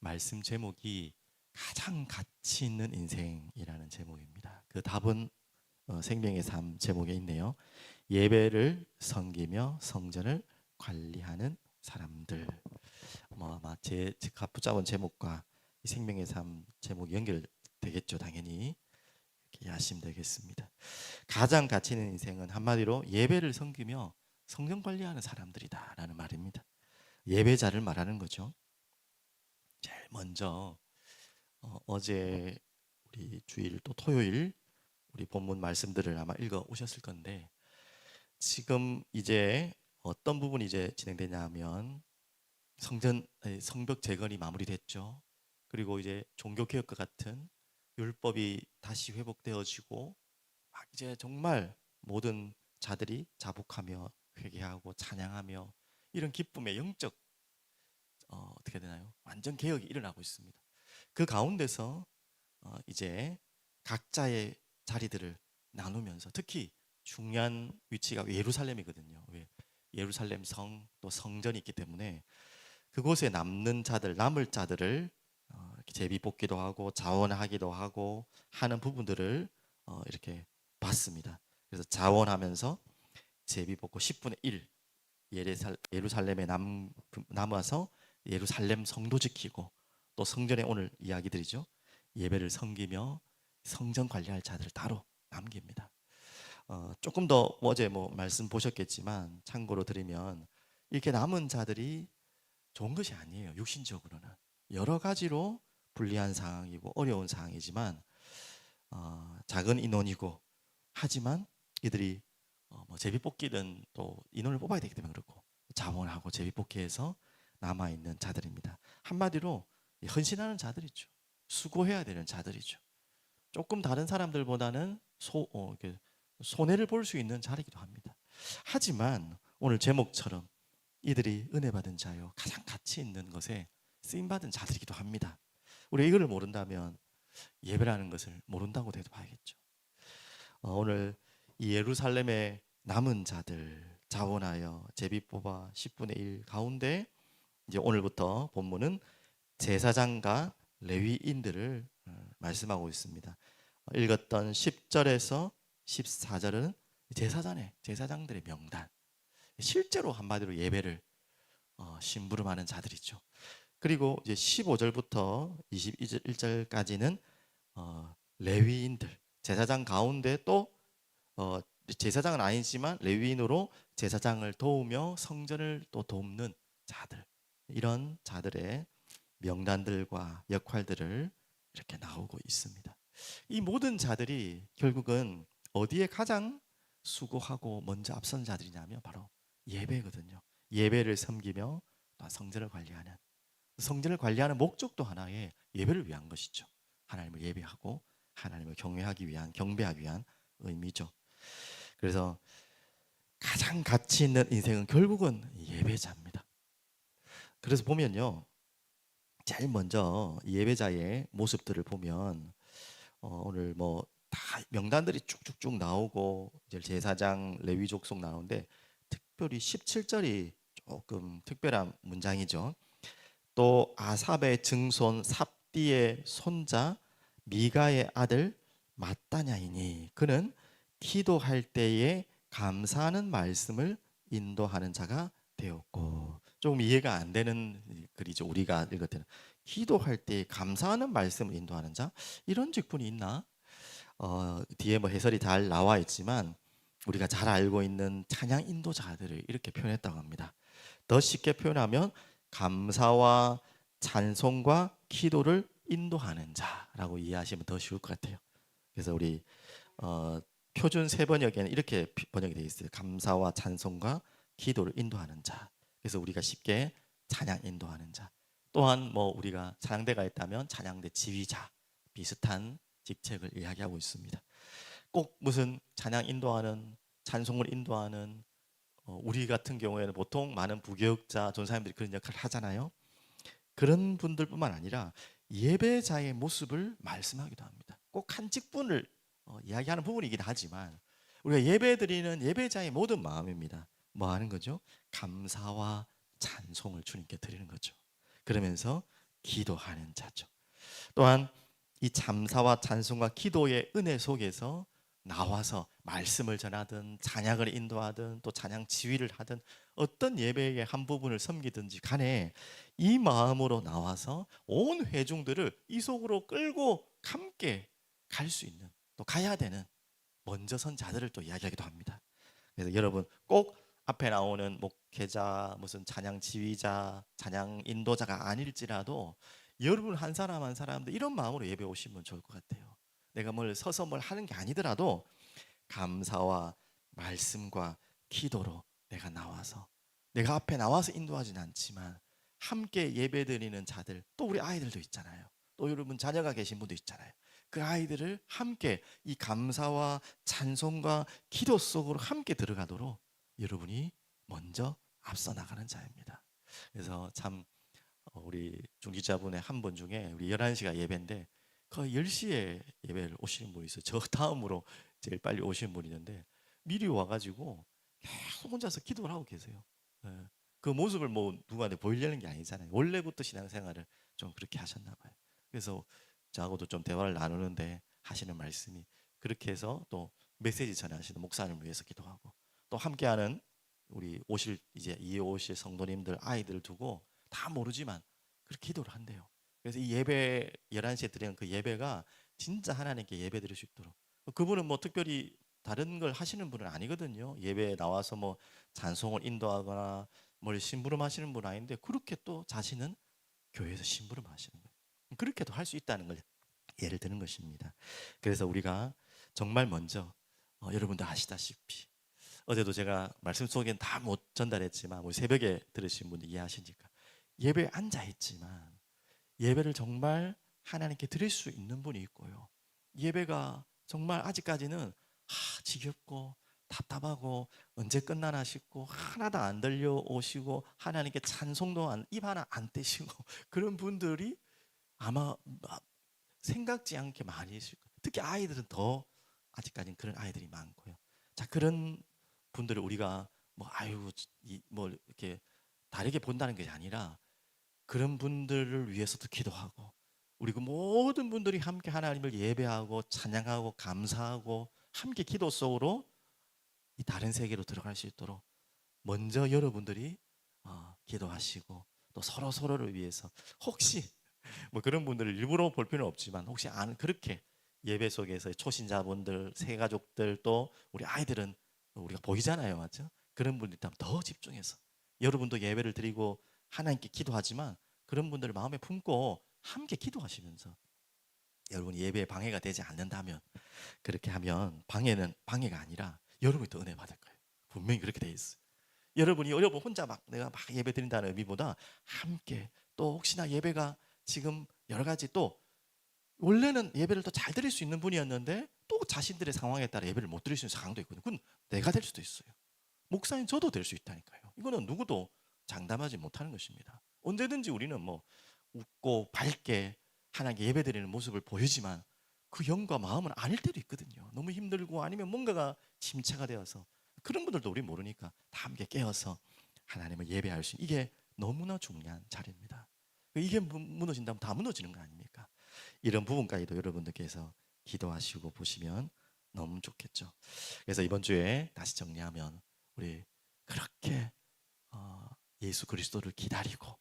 말씀 제목이 가장 가치 있는 인생이라는 제목입니다. 그 답은 어, 생명의 삶 제목에 있네요. 예배를 섬기며 성전을 관리하는 사람들. 뭐 아마 제 붙잡은 제목과 이 생명의 삶 제목이 연결되겠죠, 당연히. 이렇게 이해하시면 되겠습니다. 가장 가치 있는 인생은 한마디로 예배를 섬기며 성전 관리하는 사람들이다라는 말입니다. 예배자를 말하는 거죠. 먼저 어, 제 우리 주일 또 토요일 우리 본문 말씀들을 아마 읽어 오셨을 건데 지금 이제 어떤 부분이 이제 진행되냐 하면 성전 성벽 재건이 마무리됐죠. 그리고 이제 종교 개혁과 같은 율법이 다시 회복되어지고 막 이제 정말 모든 자들이 자복하며 회개하고 찬양하며 이런 기쁨의 영적 어, 어떻게 되나요? 완전 개혁이 일어나고 있습니다. 그 가운데서 어, 이제 각자의 자리들을 나누면서 특히 중요한 위치가 예루살렘이거든요. 왜? 예루살렘 성 또 성전이 있기 때문에 그곳에 남는 자들 남을 자들을 어, 제비 뽑기도 하고 자원하기도 하고 하는 부분들을 어, 이렇게 봤습니다. 그래서 자원하면서 제비 뽑고 10분의 1 예루살렘에 남, 남아서 예루살렘 성도 지키고 또 성전에 오늘 이야기 드리죠. 예배를 섬기며 성전 관리할 자들을 따로 남깁니다. 어, 조금 더 어제 뭐 말씀 보셨겠지만 참고로 드리면 이렇게 남은 자들이 좋은 것이 아니에요. 육신적으로는 여러 가지로 불리한 상황이고 어려운 상황이지만 어, 작은 인원이고 하지만 이들이 어, 뭐 제비 뽑기든 또 인원을 뽑아야 되기 때문에 그렇고 자원하고 제비 뽑기해서 남아 있는 자들입니다. 한마디로 헌신하는 자들이죠. 수고해야 되는 자들이죠. 조금 다른 사람들보다는 소, 어, 손해를 볼 수 있는 자리기도 합니다. 하지만 오늘 제목처럼 이들이 은혜 받은 자요 가장 가치 있는 것에 쓰임 받은 자들이기도 합니다. 우리 이거를 모른다면 예배라는 것을 모른다고 해도 봐야겠죠. 어, 오늘 이 예루살렘의 남은 자들 자원하여 제비 뽑아 10분의 1 가운데 이제 오늘부터 본문은 제사장과 레위인들을 어, 말씀하고 있습니다. 읽었던 10절에서 14절은 제사장의 제사장들의 명단. 실제로 한마디로 예배를 어, 심부름하는 자들이죠. 그리고 이제 15절부터 21절까지는 어, 레위인들 제사장 가운데 또 어, 제사장은 아니지만 레위인으로 제사장을 도우며 성전을 또 돕는 자들 이런 자들의 명단들과 역할들을 이렇게 나오고 있습니다. 이 모든 자들이 결국은 어디에 가장 수고하고 먼저 앞선 자들이냐면 바로 예배거든요. 예배를 섬기며 성전을 관리하는 성전을 관리하는 목적도 하나의 예배를 위한 것이죠. 하나님을 예배하고 하나님을 경외하기 위한 경배하기 위한 의미죠. 그래서 가장 가치 있는 인생은 결국은 예배자입니다. 그래서 보면요. 제일 먼저 예배자의 모습들을 보면 어, 오늘 뭐 다 명단들이 쭉쭉쭉 나오고 이제 제사장 레위 족 속 나오는데 특별히 17절이 조금 특별한 문장이죠. 또 아삽의 증손 삽디의 손자 미가의 아들 마따냐이니 그는 기도할 때에 감사하는 말씀을 인도하는 자가 되었고 조금 이해가 안 되는 글이죠. 우리가 때는 기도할 때 감사하는 말씀을 인도하는 자 이런 직분이 있나? 어, 뒤에 뭐 해설이 잘 나와 있지만 우리가 잘 알고 있는 찬양 인도자들을 이렇게 표현했다고 합니다. 더 쉽게 표현하면 감사와 찬송과 기도를 인도하는 자라고 이해하시면 더 쉬울 것 같아요. 그래서 우리 어, 표준 세 번역에는 이렇게 번역이 되어 있어요. 감사와 찬송과 기도를 인도하는 자. 그래서 우리가 쉽게 찬양 인도하는 자. 또한 뭐 우리가 찬양대가 있다면 찬양대 지휘자 비슷한 직책을 이야기하고 있습니다. 꼭 무슨 찬양 인도하는 찬송을 인도하는 어, 우리 같은 경우에는 보통 많은 부교육자 전사님들이 그런 역할을 하잖아요. 그런 분들뿐만 아니라 예배자의 모습을 말씀하기도 합니다. 꼭 한 직분을 어, 이야기하는 부분이긴 하지만 우리가 예배 드리는 예배자의 모든 마음입니다. 뭐 하는 거죠? 감사와 찬송을 주님께 드리는 거죠. 그러면서 기도하는 자죠. 또한 이 잠사와 찬송과 기도의 은혜 속에서 나와서 말씀을 전하든 찬양을 인도하든 또 찬양 지휘를 하든 어떤 예배의 한 부분을 섬기든지 간에 이 마음으로 나와서 온 회중들을 이 속으로 끌고 함께 갈 수 있는 또 가야 되는 먼저 선 자들을 또 이야기하기도 합니다. 그래서 여러분 꼭 앞에 나오는 목회자 무슨 찬양 지휘자 찬양 인도자가 아닐지라도 여러분 한 사람 한 사람도 이런 마음으로 예배 오시면 좋을 것 같아요. 내가 뭘 서서 뭘 하는 게 아니더라도 감사와 말씀과 기도로 내가 나와서 내가 앞에 나와서 인도하진 않지만 함께 예배드리는 자들 또 우리 아이들도 있잖아요. 또 여러분 자녀가 계신 분도 있잖아요. 그 아이들을 함께 이 감사와 찬송과 기도 속으로 함께 들어가도록 여러분이 먼저 앞서 나가는 자입니다. 그래서 참 어, 우리 중기자분의 한 분 중에 우리 11시가 예배인데 거의 10시에 예배를 오시는 분이 있어요. 저 다음으로 제일 빨리 오시는 분이 있는데 미리 와가지고 계속 혼자서 기도를 하고 계세요. 예. 그 모습을 뭐 누구한테 보이려는 게 아니잖아요. 원래부터 신앙생활을 좀 그렇게 하셨나 봐요. 그래서 저하고도 좀 대화를 나누는데 하시는 말씀이 그렇게 해서 또 메시지 전하시는 목사님을 위해서 기도하고 또 함께하는 우리 오실 이제 이에 오실 성도님들 아이들을 두고 다 모르지만 그렇게 기도를 한대요. 그래서 이 예배 11시에 드리는 그 예배가 진짜 하나님께 예배 드릴 수 있도록 그분은 뭐 특별히 다른 걸 하시는 분은 아니거든요. 예배에 나와서 뭐 찬송을 인도하거나 뭘 심부름 하시는 분 아닌데 그렇게 또 자신은 교회에서 심부름 하시는 거예요. 그렇게도 할 수 있다는 걸 예를 드는 것입니다. 그래서 우리가 정말 먼저 어, 여러분도 아시다시피 어제도 제가 말씀 속엔 다 못 전달했지만 뭐 새벽에 들으신 분들 이해하시니까 예배에 앉아 있지만 예배를 정말 하나님께 드릴 수 있는 분이 있고요. 예배가 정말 아직까지는 하, 지겹고 답답하고 언제 끝나나 싶고 하나도 안 들려오시고 하나님께 찬송도 안, 입 하나 안 떼시고 그런 분들이 아마 생각지 않게 많이 있을 거예요. 특히 아이들은 더 아직까지는 그런 아이들이 많고요. 자 그런 분들을 우리가 뭐 아유 이, 뭐 이렇게 다르게 본다는 게 아니라 그런 분들을 위해서도 기도하고 우리 그 모든 분들이 함께 하나님을 예배하고 찬양하고 감사하고 함께 기도 속으로 이 다른 세계로 들어갈 수 있도록 먼저 여러분들이 어, 기도하시고 또 서로 서로를 위해서 혹시 뭐 그런 분들을 일부러 볼 필요는 없지만 혹시 아는 그렇게 예배 속에서 초신자분들, 새 가족들 또 우리 아이들은 우리가 보이잖아요, 맞죠? 그런 분들 있다면 더 집중해서 여러분도 예배를 드리고 하나님께 기도하지만 그런 분들을 마음에 품고 함께 기도하시면서 여러분이 예배에 방해가 되지 않는다면 그렇게 하면 방해는 방해가 아니라 여러분이 더 은혜 받을 거예요. 분명히 그렇게 돼 있어요. 여러분이 여러분 혼자 막 내가 막 예배 드린다는 의미보다 함께 또 혹시나 예배가 지금 여러 가지 또 원래는 예배를 더 잘 드릴 수 있는 분이었는데 또 자신들의 상황에 따라 예배를 못 드릴 수 있는 상황도 있거든요. 그건 내가 될 수도 있어요. 목사님 저도 될 수 있다니까요. 이거는 누구도 장담하지 못하는 것입니다. 언제든지 우리는 뭐 웃고 밝게 하나님께 예배드리는 모습을 보이지만 그 영과 마음은 아닐 때도 있거든요. 너무 힘들고 아니면 뭔가가 침체가 되어서 그런 분들도 우리 모르니까 다 함께 깨어서 하나님을 예배할 수 있는 이게 너무나 중요한 자리입니다. 이게 무- 무너진다면 다 무너지는 거 아닙니까? 이런 부분까지도 여러분들께서 기도하시고 보시면 너무 좋겠죠. 그래서 이번 주에 다시 정리하면 우리 그렇게 어, 예수 그리스도를 기다리고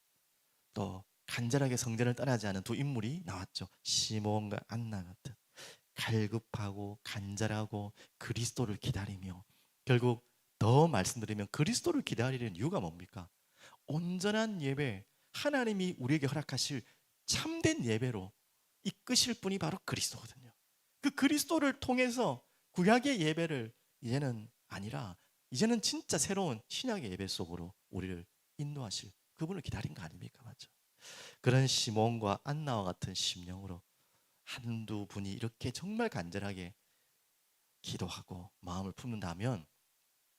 또 간절하게 성전을 떠나지 않은 두 인물이 나왔죠. 시몬과 안나 같은 갈급하고 간절하고 그리스도를 기다리며 결국 더 말씀드리면 그리스도를 기다리는 이유가 뭡니까? 온전한 예배, 하나님이 우리에게 허락하실 참된 예배로 이끄실 분이 바로 그리스도거든요. 그 그리스도를 통해서 구약의 예배를 이제는 아니라 이제는 진짜 새로운 신약의 예배 속으로 우리를 인도하실 그분을 기다린 거 아닙니까? 맞죠? 그런 시몬과 안나와 같은 심령으로 한두 분이 이렇게 정말 간절하게 기도하고 마음을 품는다면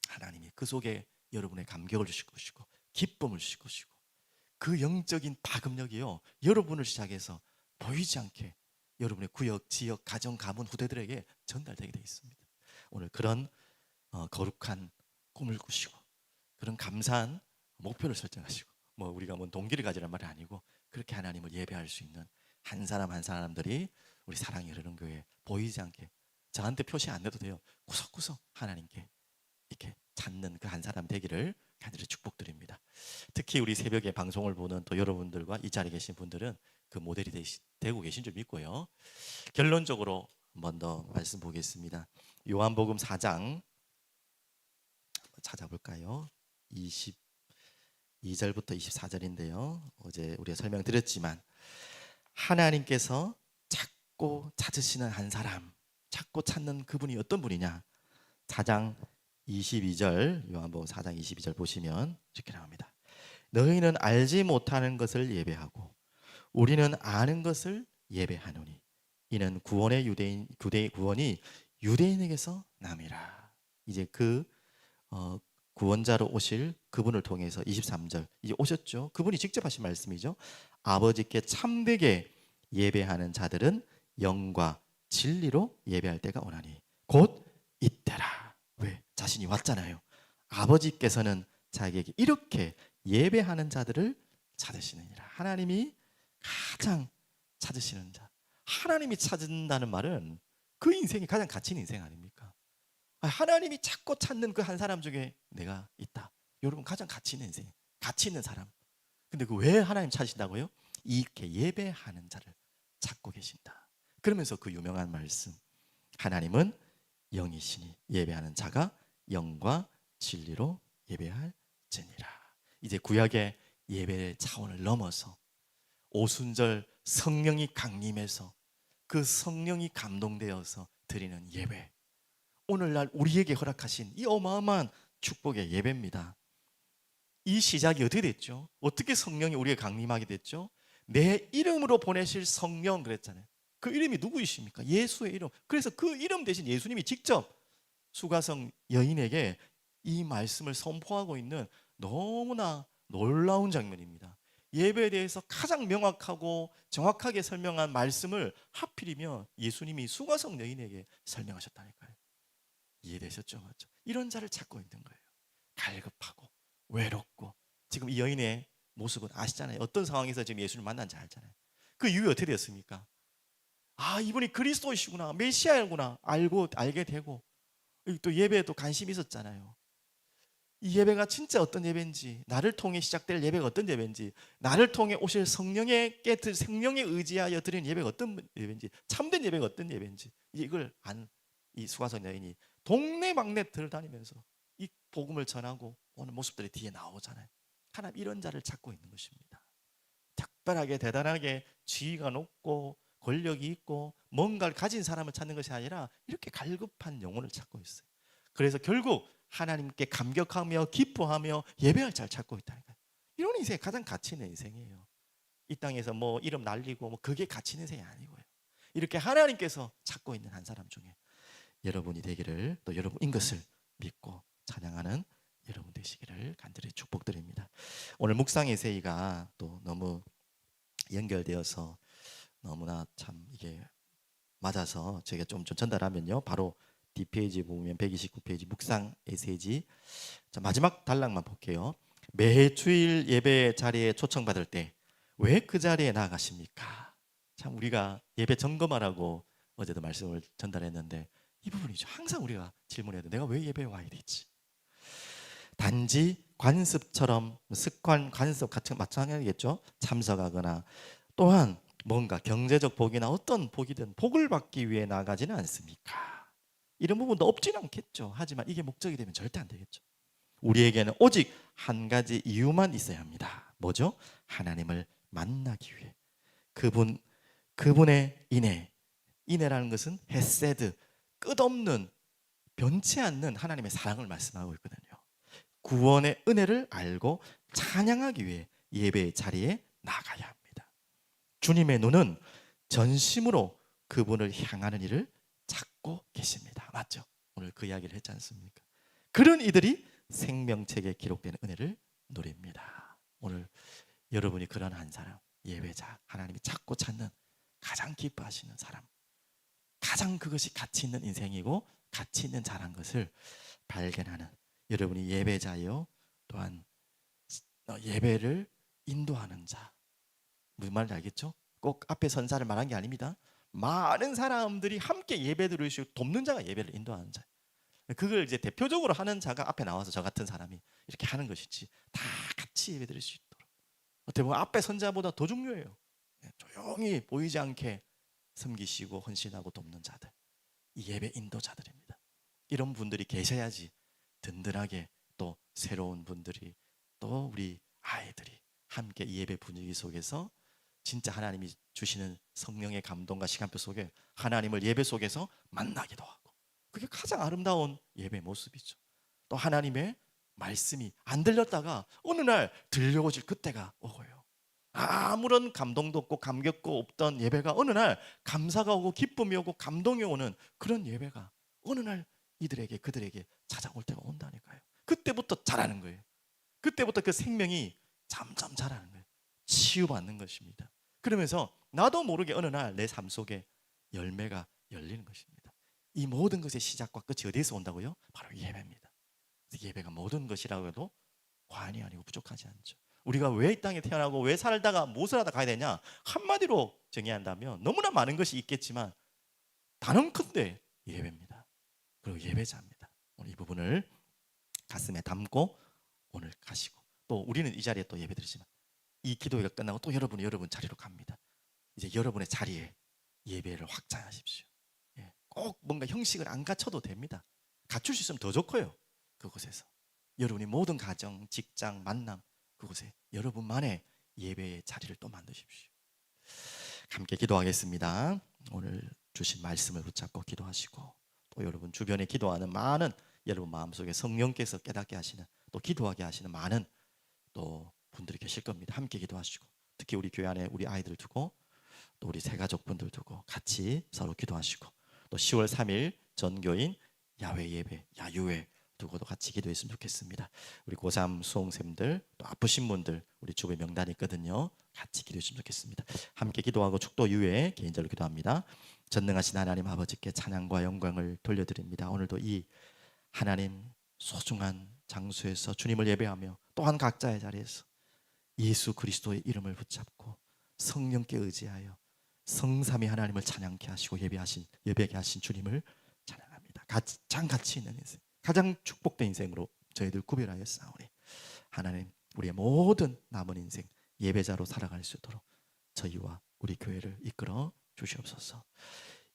하나님이 그 속에 여러분의 감격을 주실 것이고 기쁨을 주실 것이고 그 영적인 파급력이요 여러분을 시작해서 보이지 않게 여러분의 구역, 지역, 가정, 가문, 후대들에게 전달되게 되어 있습니다. 오늘 그런 어, 거룩한 꿈을 꾸시고 그런 감사한 목표를 설정하시고 뭐 우리가 뭐 동기를 가지란 말이 아니고 그렇게 하나님을 예배할 수 있는 한 사람 한 사람들이 우리 사랑이 흐르는 교회 보이지 않게 저한테 표시 안 내도 돼요. 구석구석 하나님께 이렇게 찾는 그 한 사람 되기를 간절히 축복드립니다. 특히 우리 새벽에 방송을 보는 또 여러분들과 이 자리에 계신 분들은 그 모델이 되시, 되고 계신 줄 믿고요. 결론적으로 한번 더 말씀 보겠습니다. 요한복음 4장 찾아볼까요? 22절부터 24절인데요. 어제 우리가 설명드렸지만 하나님께서 찾고 찾으시는 한 사람, 찾고 찾는 그분이 어떤 분이냐? 4장 22절 요한복음 4장 22절 보시면 이렇게 나옵니다. 너희는 알지 못하는 것을 예배하고 우리는 아는 것을 예배하노니 이는 구원의 유대인 구대 구원이 유대인에게서 남이라. 이제 그 어, 구원자로 오실 그분을 통해서 23절 이제 오셨죠. 그분이 직접 하신 말씀이죠. 아버지께 참되게 예배하는 자들은 영과 진리로 예배할 때가 오나니 곧 이때라. 왜? 자신이 왔잖아요. 아버지께서는 자기에게 이렇게 예배하는 자들을 찾으시느니라. 하나님이 가장 찾으시는 자. 하나님이 찾는다는 말은 그 인생이 가장 가치 있는 인생 아닙니까? 아, 하나님이 찾고 찾는 그 한 사람 중에 내가 있다. 여러분 가장 가치 있는 인생, 가치 있는 사람. 근데 그 왜 하나님 찾으신다고요? 이렇게 예배하는 자를 찾고 계신다. 그러면서 그 유명한 말씀. 하나님은 영이시니 예배하는 자가 영과 진리로 예배할지니라. 이제 구약의 예배의 차원을 넘어서 오순절 성령이 강림해서 그 성령이 감동되어서 드리는 예배. 오늘날 우리에게 허락하신 이 어마어마한 축복의 예배입니다. 이 시작이 어떻게 됐죠? 어떻게 성령이 우리에게 강림하게 됐죠? 내 이름으로 보내실 성령 그랬잖아요. 그 이름이 누구이십니까? 예수의 이름. 그래서 그 이름 대신 예수님이 직접 수가성 여인에게 이 말씀을 선포하고 있는 너무나 놀라운 장면입니다. 예배에 대해서 가장 명확하고 정확하게 설명한 말씀을 하필이면 예수님이 수가성 여인에게 설명하셨다니까요. 이해되셨죠? 맞죠? 이런 자를 찾고 있는 거예요. 갈급하고 외롭고 지금 이 여인의 모습은 아시잖아요. 어떤 상황에서 지금 예수를 만난지 알잖아요. 그 이유가 어떻게 되었습니까? 아 이분이 그리스도이시구나 메시아구나 알고 알게 되고 또 예배에 또 관심이 있었잖아요. 이 예배가 진짜 어떤 예배인지 나를 통해 시작될 예배가 어떤 예배인지 나를 통해 오실 성령에게 성령에 의지하여 드리는 예배가 어떤 예배인지 참된 예배가 어떤 예배인지 이걸 안 이 수가성 여인이 동네 막내 들다니면서 이 복음을 전하고 오는 모습들이 뒤에 나오잖아요. 하나님 이런 자를 찾고 있는 것입니다. 특별하게 대단하게 지위가 높고 권력이 있고 뭔가를 가진 사람을 찾는 것이 아니라 이렇게 갈급한 영혼을 찾고 있어요. 그래서 결국 하나님께 감격하며 기뻐하며 예배할 자를 찾고 있다니까요. 이런 인생이 가장 가치 있는 인생이에요. 이 땅에서 뭐 이름 날리고 뭐 그게 가치 있는 인생이 아니고요. 이렇게 하나님께서 찾고 있는 한 사람 중에 여러분이 되기를 또 여러분인 것을 믿고 찬양하는 여러분 되시기를 간절히 축복드립니다. 오늘 묵상 에세이가 또 너무 연결되어서 너무나 참 이게 맞아서 제가 좀, 좀 전달하면요. 바로 뒷페이지 보면 129페이지 묵상 에세이지 자, 마지막 단락만 볼게요. 매 주일 예배 자리에 초청받을 때 왜 그 자리에 나가십니까? 참 우리가 예배 점검하라고 어제도 말씀을 전달했는데 이 부분이죠. 항상 우리가 질문해야 돼. 내가 왜 예배에 와야 되지? 단지 관습처럼 습관 관습 같은 마찬가지겠죠. 참석하거나 또한 뭔가 경제적 복이나 어떤 복이든 복을 받기 위해 나가지는 않습니까? 이런 부분도 없지는 않겠죠. 하지만 이게 목적이 되면 절대 안 되겠죠. 우리에게는 오직 한 가지 이유만 있어야 합니다. 뭐죠? 하나님을 만나기 위해 그분 그분의 인애 인애라는 것은 헤세드 끝없는 변치 않는 하나님의 사랑을 말씀하고 있거든요. 구원의 은혜를 알고 찬양하기 위해 예배의 자리에 나가야 합니다. 주님의 눈은 전심으로 그분을 향하는 일을 찾고 계십니다. 맞죠? 오늘 그 이야기를 했지 않습니까? 그런 이들이 생명책에 기록된 은혜를 누립니다. 오늘 여러분이 그런 한 사람, 예배자, 하나님이 찾고 찾는 가장 기뻐하시는 사람, 가장 그것이 가치 있는 인생이고 가치 있는 자란 것을 발견하는 여러분이 예배자요 또한 예배를 인도하는 자 무슨 말인지 알겠죠? 꼭 앞에 선사를 말한 게 아닙니다. 많은 사람들이 함께 예배 드리시고 돕는 자가 예배를 인도하는 자. 그걸 이제 대표적으로 하는 자가 앞에 나와서 저 같은 사람이 이렇게 하는 것이지 다 같이 예배 드릴 수 있도록. 어떻게 보면 앞에 선자보다 더 중요해요. 네, 조용히 보이지 않게 섬기시고 헌신하고 돕는 자들. 이 예배 인도자들입니다. 이런 분들이 계셔야지 든든하게 또 새로운 분들이 또 우리 아이들이 함께 이 예배 분위기 속에서 진짜 하나님이 주시는 성령의 감동과 시간표 속에 하나님을 예배 속에서 만나기도 하고 그게 가장 아름다운 예배 모습이죠. 또 하나님의 말씀이 안 들렸다가 어느 날 들려오질 그때가 오고요. 아무런 감동도 없고 감격도 없던 예배가 어느 날 감사가 오고 기쁨이 오고 감동이 오는 그런 예배가 어느 날 이들에게 그들에게 찾아올 때가 온다니까요. 그때부터 자라는 거예요. 그때부터 그 생명이 점점 자라는 거예요. 치유받는 것입니다. 그러면서 나도 모르게 어느 날 내 삶 속에 열매가 열리는 것입니다. 이 모든 것의 시작과 끝이 어디에서 온다고요? 바로 예배입니다. 예배가 모든 것이라고 해도 과언이 아니고 부족하지 않죠. 우리가 왜 이 땅에 태어나고 왜 살다가 무엇을 하다 가야 되냐? 한마디로 정의한다면 너무나 많은 것이 있겠지만 단언컨대 예배입니다. 그리고 예배자입니다. 오늘 이 부분을 가슴에 담고 오늘 가시고 또 우리는 이 자리에 또 예배드리지만 이 기도회가 끝나고 또 여러분이 여러분 자리로 갑니다. 이제 여러분의 자리에 예배를 확장하십시오. 예, 꼭 뭔가 형식을 안 갖춰도 됩니다. 갖출 수 있으면 더 좋고요. 그곳에서 여러분이 모든 가정, 직장, 만남 그곳에 여러분만의 예배의 자리를 또 만드십시오. 함께 기도하겠습니다. 오늘 주신 말씀을 붙잡고 기도하시고 또 여러분 주변에 기도하는 많은 여러분 마음속에 성령께서 깨닫게 하시는 또 기도하게 하시는 많은 또 분들이 계실 겁니다. 함께 기도하시고 특히 우리 교회 안에 우리 아이들 두고 또 우리 새 가족 분들 두고 같이 서로 기도하시고 또 10월 3일 전교인 야외 예배 야유회 두고도 같이 기도했으면 좋겠습니다. 우리 고3 수험생들 또 아프신 분들 우리 주부의 명단이 있거든요. 같이 기도했으면 좋겠습니다. 함께 기도하고 축도 유에 개인적으로 기도합니다. 전능하신 하나님 아버지께 찬양과 영광을 돌려드립니다. 오늘도 이 하나님 소중한 장소에서 주님을 예배하며 또한 각자의 자리에서 예수 그리스도의 이름을 붙잡고 성령께 의지하여 성삼위 하나님을 찬양케 하시고 예배하신 예배하게 하신 주님을 찬양합니다. 가장 가치 있는 인생, 가장 축복된 인생으로 저희들 구별하여 싸우니 하나님 우리의 모든 남은 인생 예배자로 살아갈 수 있도록 저희와 우리 교회를 이끌어 주시옵소서.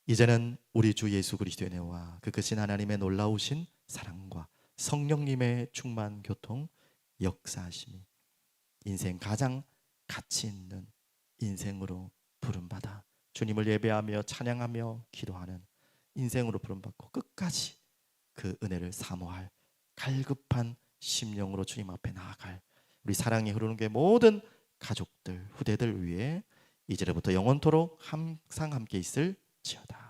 이제는 우리 주 예수 그리스도의 은혜와 그 크신 하나님의 놀라우신 사랑과 성령님의 충만 교통 역사하심이 인생 가장 가치 있는 인생으로 부름받아 주님을 예배하며 찬양하며 기도하는 인생으로 부름받고 끝까지 그 은혜를 사모할 갈급한 심령으로 주님 앞에 나아갈 우리 사랑이 흐르는 게 모든 가족들 후대들 위해 이제부터 영원토록 항상 함께 있을 지어다.